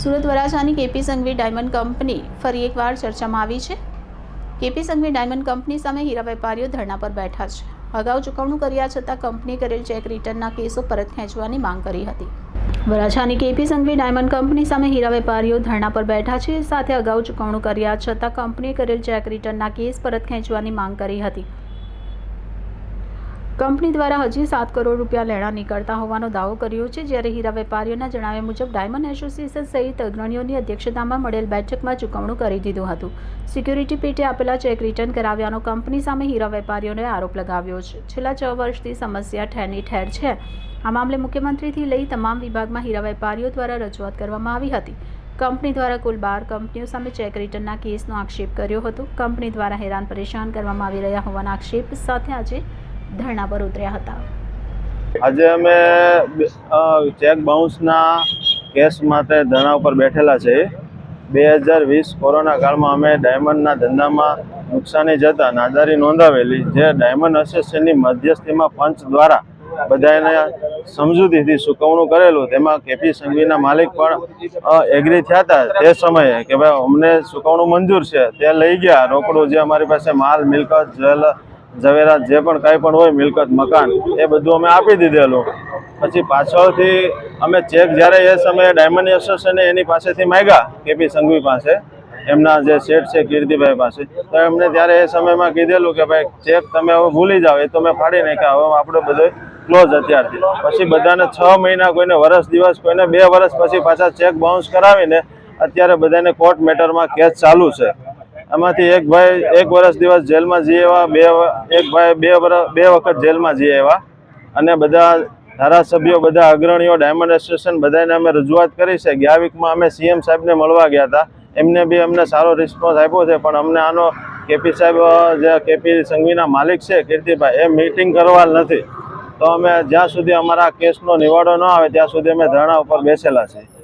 સુરત વરાછાની KP Sanghvi diamond company ફરી એકવાર ચર્ચામાં આવી છે. કેપી સંઘવી ડાયમંડ કંપની સામે હીરા વેપારીઓ ધરણા પર બેઠા છે. અગાઉ ચૂકવણું કર્યા છતાં કંપનીએ કરેલ ચેક રિટર્નના કેસો પરત ખેંચવાની માંગ કરી હતી. વરાછાની કેપી સંઘવી ડાયમંડ કંપની સામે હીરા વેપારીઓ ધરણા પર બેઠા છે. સાથે અગાઉ ચૂકવણું કર્યા છતાં કંપનીએ કરેલ ચેક રિટર્નના કેસ પરત ખેંચવાની માંગ કરી હતી. કંપની દ્વારા હજી સાત કરોડ રૂપિયા લેણા નીકળતા હોવાનો દાવો કર્યો છે, જ્યારે હીરા વેપારીઓના જણાવ્યા મુજબ ડાયમંડ એસોસિએશન સહિત અગ્રણીઓની અધ્યક્ષતામાં મળેલ બેઠકમાં ચૂકવણું કરી દીધું હતું. સિક્યુરિટી પેટે આપેલા ચેક રિટર્ન કરાવ્યાનો કંપની સામે હીરા વેપારીઓને આરોપ લગાવ્યો છે. છેલ્લા છ વર્ષથી સમસ્યા ઠેરની ઠેર છે. આ મામલે મુખ્યમંત્રીથી લઈ તમામ વિભાગમાં હીરા વેપારીઓ દ્વારા રજૂઆત કરવામાં આવી હતી. કંપની દ્વારા કુલ બાર કંપનીઓ સામે ચેક રિટર્નના કેસનો આક્ષેપ કર્યો હતો. કંપની દ્વારા હેરાન પરેશાન કરવામાં આવી રહ્યા હોવાના આક્ષેપ સાથે આજે ધરણા પર ઉતર્યા હતા. આજે અમે ચેક બાઉન્સના કેસ માટે ધરણા ઉપર બેઠેલા છે. બે હજાર વીસ કોરોના કાળમાં અમે ડાયમંડના ધંધામાં નુકસાની જતા નાદારી નોંધાવેલી, જે ડાયમંડ એસોસિએશનની મધ્યસ્થીમાં પંચ દ્વારા બધાને સમજૂતીથી ચૂકવણું કરેલું, તેમાં કેપી સંઘવીના માલિક પણ એગ્રી થયા હતા તે સમયે કે ભાઈ અમને ચૂકવણું મંજૂર છે, તે લઈ ગયા, રોકડું જે અમારી પાસે માલ, મિલકત જવેલ ઝવેરાત જે પણ કાંઈ પણ હોય, મિલકત, મકાન, એ બધું અમે આપી દીધેલું. પછી પાછળથી અમે ચેક જ્યારે એ સમયે ડાયમંડ એસોસિએશને એની પાસેથી માંગ્યા, કેપી સંઘવી પાસે, એમના જે શેઠ છે કીર્તિભાઈ પાસે, તો એમને ત્યારે એ સમયમાં કીધેલું કે ભાઈ, ચેક તમે હવે ભૂલી જાઓ, એ તો મેં ફાડી નાખ્યા, હવે આપણે બધો ક્લોઝ અત્યારથી. પછી બધાને છ મહિના કોઈને વરસ દિવસ, કોઈને બે વર્ષ પછી પાછા ચેક બાઉન્સ કરાવીને, અત્યારે બધાને કોર્ટ મેટરમાં કેસ ચાલુ છે. એમાંથી એક ભાઈ એક વર્ષ દિવસ જેલમાં જઈ આવ્યા બે એક ભાઈ બે વર્ષ બે વખત જેલમાં જઈ આવ્યા અને બધા ધારાસભ્યો, બધા અગ્રણીઓ, ડાયમંડ એસોસિએશન બધાને અમે રજૂઆત કરી છે. ગયા વીકમાં અમે સીએમ સાહેબને મળવા ગયા હતા. એમને બી અમને સારો રિસ્પોન્સ આપ્યો છે. પણ અમને આનો કેપી સાહેબ જે કેપી સંઘવીના માલિક છે, કીર્તિભાઈ, એ મીટિંગ કરવા નથી. તો અમે જ્યાં સુધી અમારા કેસનો નિવાડો ન આવે, ત્યાં સુધી અમે ધરણા ઉપર બેસેલા છીએ.